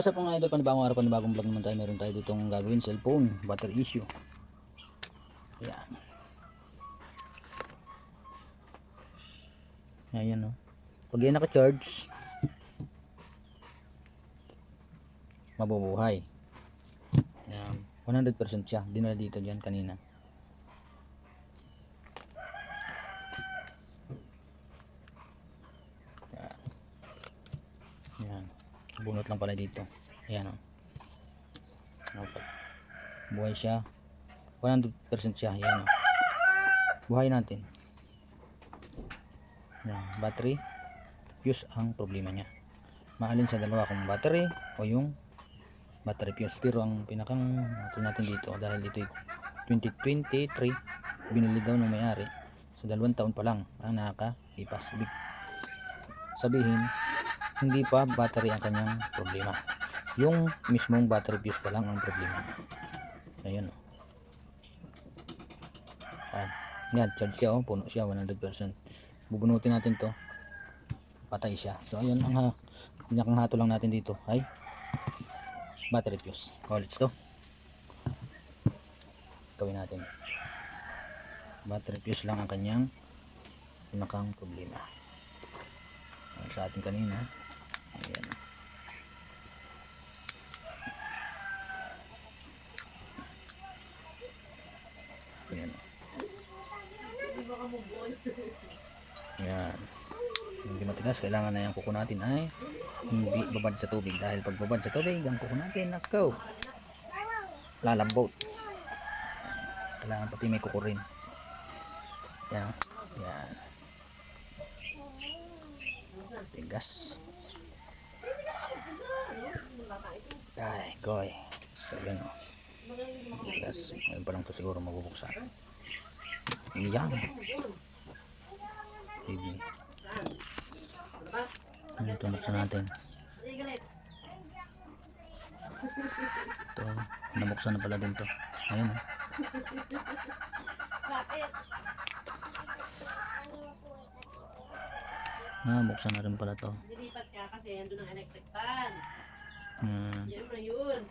So sa mga idol, panibagong araw, panibagong vlog naman tayo. Meron tayo ditong gagawin, cellphone, battery issue. Yan. Ayan no. Pag yan naka-charge, mabubuhay. Yan. 100% siya. Dinala dito dyan kanina. Yan. Yan. Bunot lang pala dito. Ayan o. Okay. Buhay siya. 100% siya. Ayan o. Buhay natin. Yan. Battery. Fuse ang problema niya. Maalin sa dalawa kung battery o yung battery fuse. Pero ang pinakang natin natin dito dahil ito 2023 binili daw ng may-ari sa dalawang taon pa lang ang nakakalipas. Sabihin hindi pa battery ang kanyang problema. Yung mismong battery fuse pa lang ang problema. Ayun o Ayan. yan charge siya o puno siya 100% bubunutin natin to. Patay siya. So ayun ang ha pinakang hato lang natin dito ay battery fuse. Oh let's go. Gawin natin. Battery fuse lang ang kanyang pinakang problema. Sa ating kanina ayan ayan ayan hindi matigas kailangan na yung kuko natin ay hindi babad sa tubig dahil pag babad sa tubig ang kuko natin nakaw lalambot kailangan pati may kuko rin yan yan tigas ay goy. So yun o tigas ngayon pa lang to siguro mabubuksan. Yan sige ano ito buksan natin? Ito nabuksan na pala din to. Ayun o ah buksan na rin pala to. Dilipat ka kasi andun ang electric fan. Hmm. Yan na yun.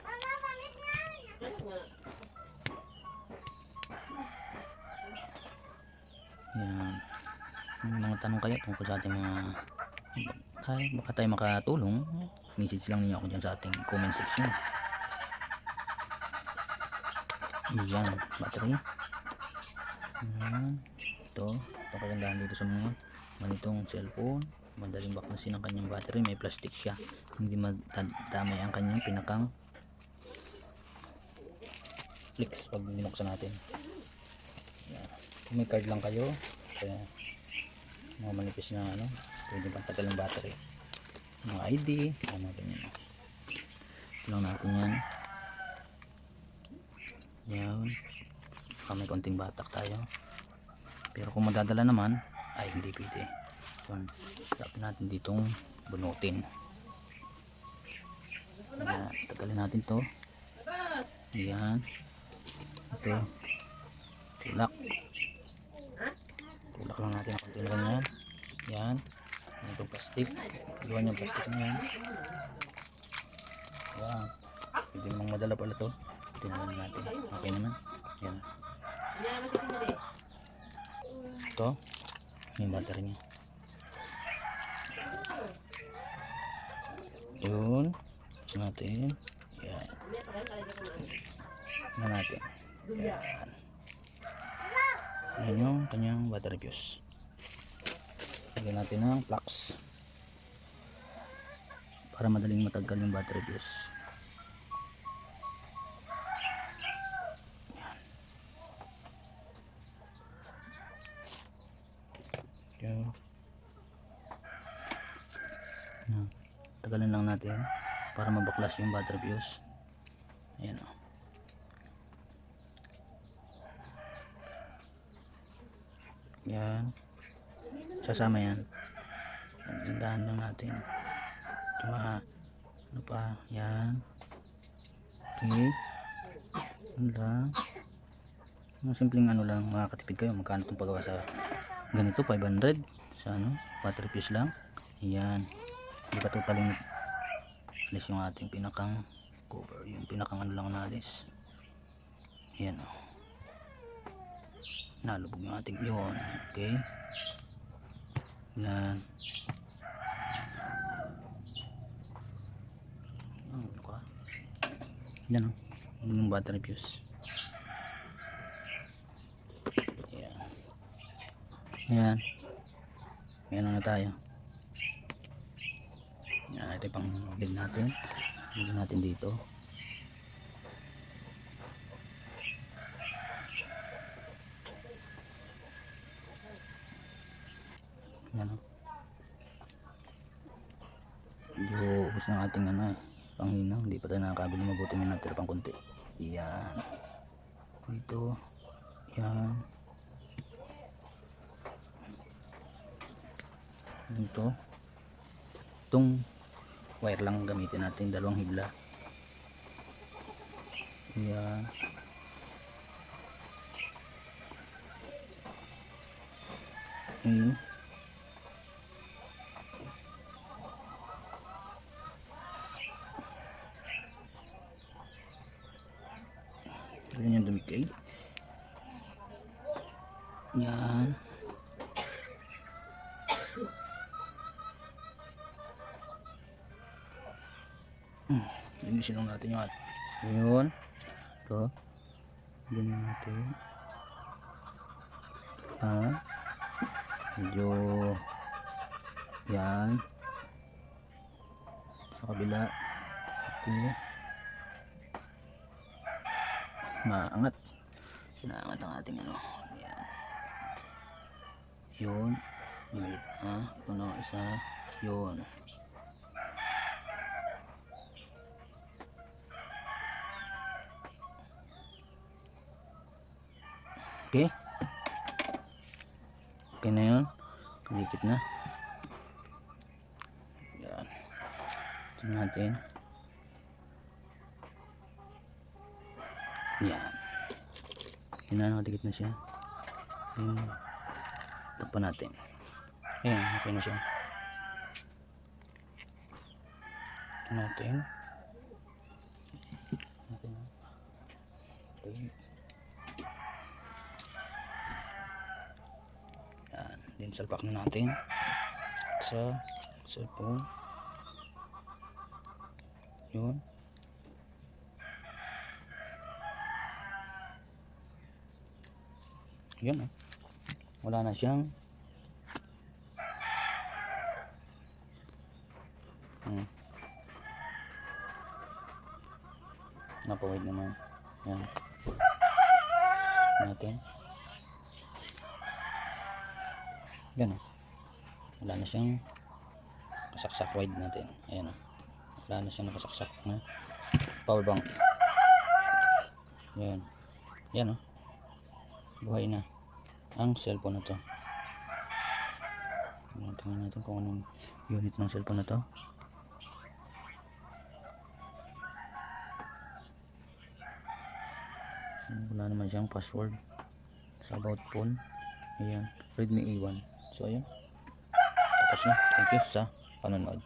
Mama, bakit yan? Kaya nga. Yan. May mga tanong kayo tungkol sa ating mga kaya baka tayo makatulong. Message lang niyo ako dyan sa ating comment section. Yan, battery. Yan. Ito, ito kagandahan dito sa mga ganitong cellphone. Madaling baknasin ang kanyang battery. May plastic siya. Hindi madamay ang kanyang pinakang flex pag binuksan natin. Yan. Kung may card lang kayo, kaya mga manipis na ano, pwede pang tagal ng battery. Mga ID, ano ganyan. Lang natin yan. Yan. Baka may konting batak tayo. Pero kung madadala naman, ay hindi pwede. So, stop natin ditong bunutin. Yan. Tagalin natin to. Yan. Ito. Tulak. Tulak lang natin ang konti na ganyan. Yan. Yan itong plastic. Iwan yung plastic na yan. Yan. Pwede namang madala pala to. Tingnan natin. Okay naman. Yan. Hindi naman si Tingali. Ito. Yung battery niya. Yun. Natin. Yan. Na. Natin. Yan. Yan yung kanyang battery fuse. Lagyan natin ng flux. Para madaling matagal yung battery fuse. Yan. Yan. Tagalin lang natin para mabaklas yung battery fuse ayan o yan sasama yan. Tindahan lang natin. Tuma ano pa? Yan okay. Lang. Mga simpleng ano lang makakatipid kayo magkano itong paggawa sa ganito? 500 sa ano? Battery fuse lang. Yan hindi pa totaling alis yung ating pinakang cover yung pinakang ano lang nalis yan o nalubog yung ating yun okay? Yan. Ka yan o yung battery fuse. Yan. Yan. Yan na tayo ito pang build natin. Build natin dito. Yan. Medyo ubos ng ating ano eh panghinaw hindi pa tayo nakakabili. Mabuti may natira pang konti. Yan. Dito. Yan. Dito. Itong wire lang gamitin natin dalawang hibla yan. Hmm. ganyan dumikay yan linisin lang natin yung at. So, yun. Ito. Ganyan natin. Ha? Medyo yan. Sa kabila. Ito. Maangat. Naangat ang ating ano. Yan. Yun. Wait, ha? Ito na isa. Yun. Okay. Okay na yun. Kumikit na. Yan. Ito natin. Yan. Yan na, na siya. Yan. Tapan natin. Ayan, okay na siya. Ito. Natin. Okay. Yan, din salpak na natin sa cellphone. Yun. Yun oh. Wala na siyang Hmm. Napawid naman. Yan. Natin. Yan. Wala na siyang kasaksak wide natin. Ayan o. Wala na siyang nakasaksak na power bank. Yan. Yan o. Buhay na ang cellphone na to. Tingnan natin kung anong unit ng cellphone na to. Wala naman siyang password sa about phone. Ayan. Redmi A1. So, ayan. Tapos na. Thank you sa panonood.